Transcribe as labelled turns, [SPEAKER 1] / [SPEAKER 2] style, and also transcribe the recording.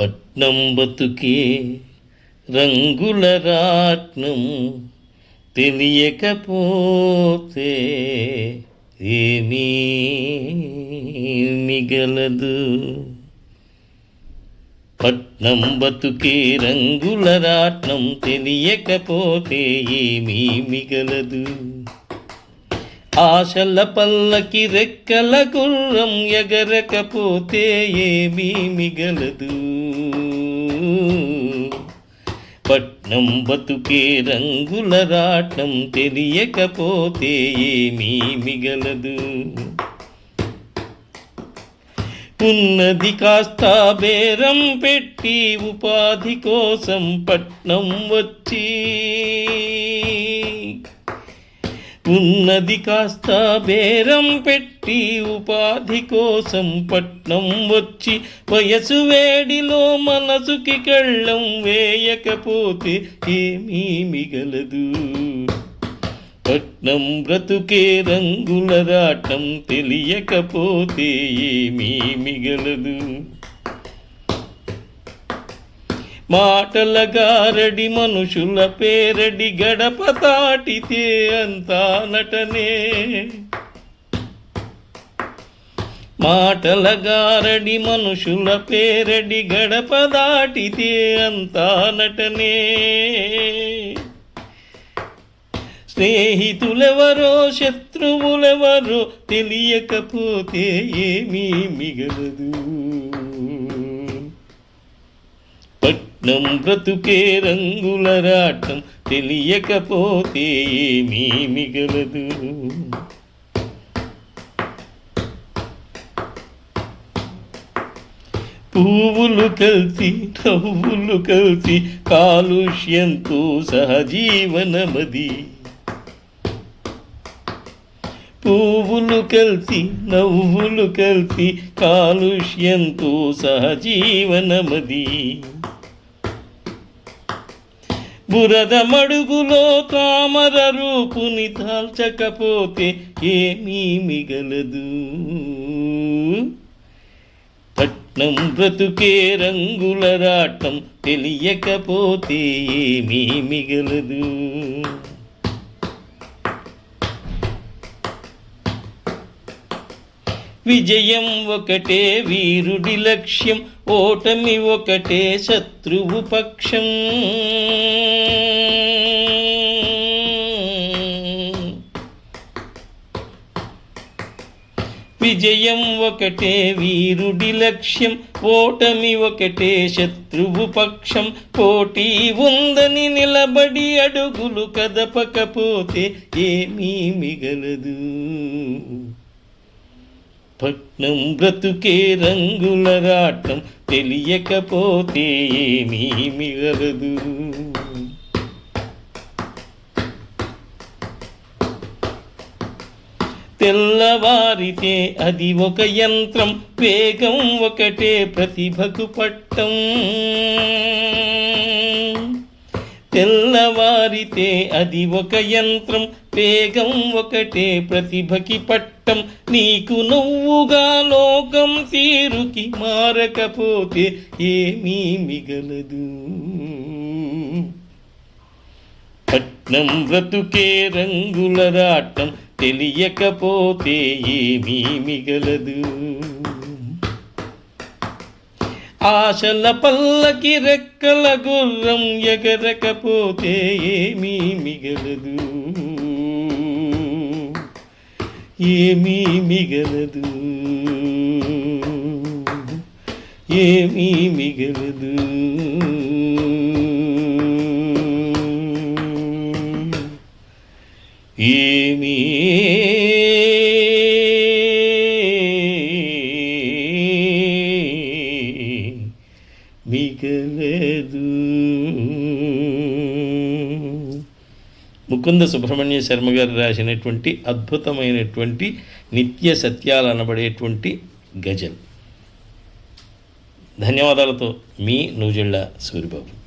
[SPEAKER 1] పట్నం బతుకే రంగుల రాట్నం తెలియకపోతే ఏమీ మిగలదు. పట్నం బతుకే రంగుల రాట్నం తెలియకపోతే ఏమీ మిగలదు. ఆశల పల్లకి రెక్కల గుర్రం ఎగరకపోతే ఏమీ మిగలదు. పట్నం బతుకే రంగుల రాట్నం తెలియకపోతే ఏమీ మిగలదు. ఉన్నది కాస్త బేరం పెట్టి ఉపాధి కోసం పట్నం వచ్చి ఉన్నది కాస్త బేరం పెట్టి ఉపాధి కోసం పట్నం వచ్చి వయసు వేడిలో మనసుకి కళ్ళం వేయకపోతే ఏమీ మిగలదు. పట్నం బ్రతుకే రంగుల రాటం తెలియకపోతే ఏమీ మిగలదు. మాటల గారడి మనుషుల పేరడి గడప తాటితే అంతా నటనే. మాటల గారడి మనుషుల పేరడి గడప దాటితే అంతా నటనే. స్నేహితులెవరో శత్రువులెవరో తెలియకపోతే ఏమీ మిగలదు. పట్నం బ్రతుకే రంగుల రాటం తెలియకపోతే ఏమీ మిగలదు పువ్వులు కలిసి నవ్వులు కలిసి కాలుష్యంతో సహజీవనమది పువ్వులు కలిసి నవ్వులు కలిసి కాలుష్యంతో సహజీవనమది బురద మడుగులో తామర రూపుని తాల్చకపోతే ఏమీ మిగలదు. పట్నం బ్రతుకే రంగుల రాటం తెలియకపోతే ఏమీ మిగలదు. విజయం ఒకటే వీరుడి లక్ష్యం ఓటమి ఒకటే శత్రువు పక్షం. విజయం ఒకటే వీరుడి లక్ష్యం ఓటమి ఒకటే శత్రువు పక్షం. పోటీ ఉందని నిలబడి అడుగులు కదపకపోతే ఏమీ మిగలదు. పట్నం బ్రతుకే రంగుల రాటం తెలియకపోతే ఏమీ మిగలదు. తెల్లవారితే అది ఒక యంత్రం వేగం ఒకటే ప్రతిభకు పట్టం. తెల్లవారితే అది ఒక యంత్రం వేగం ఒకటే ప్రతిభకి పట్టం. నీకు నువ్వుగా లోకం తీరుకి మారకపోతే ఏమీ మిగలదు. పట్నం బ్రతుకే రంగుల రాటం తెలియకపోతే ఏమీ మిగలదు. ఆశల పల్లకి రెక్కల గుర్రం ఎగరకపోతే ఏమీ మిగలదు ఏమీ మిగలదు ఏమీ మిగలదు ఏమీ లేదు. ముకుంద సుబ్రహ్మణ్య శర్మ గారు రాసినటువంటి అద్భుతమైనటువంటి నిత్య సత్యాలు అనబడేటువంటి గజల్. ధన్యవాదాలతో మీ నూజిళ్ళ సూరిబాబు.